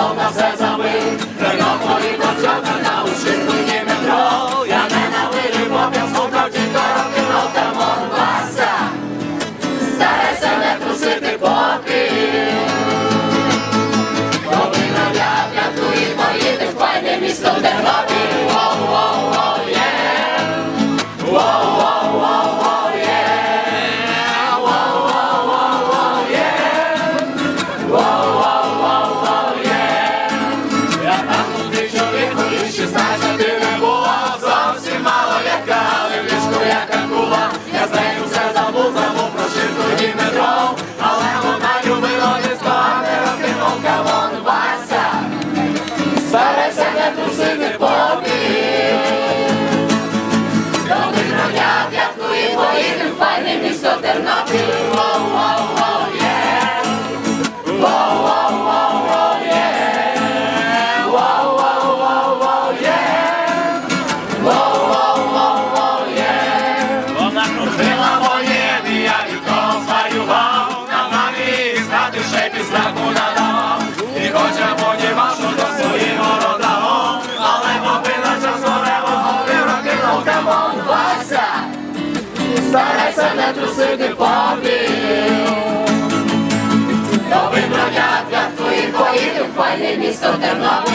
mão das. старайся, не труси, не попі. Добрий дня, п'яткує поїдем, файне місто Тернопіль. Вона крутила воєння і то зварював на мамі, знати ще пізнаку на трусити попіл. Новим бродяг для твоїх поїдів, файне місто Тернопіль.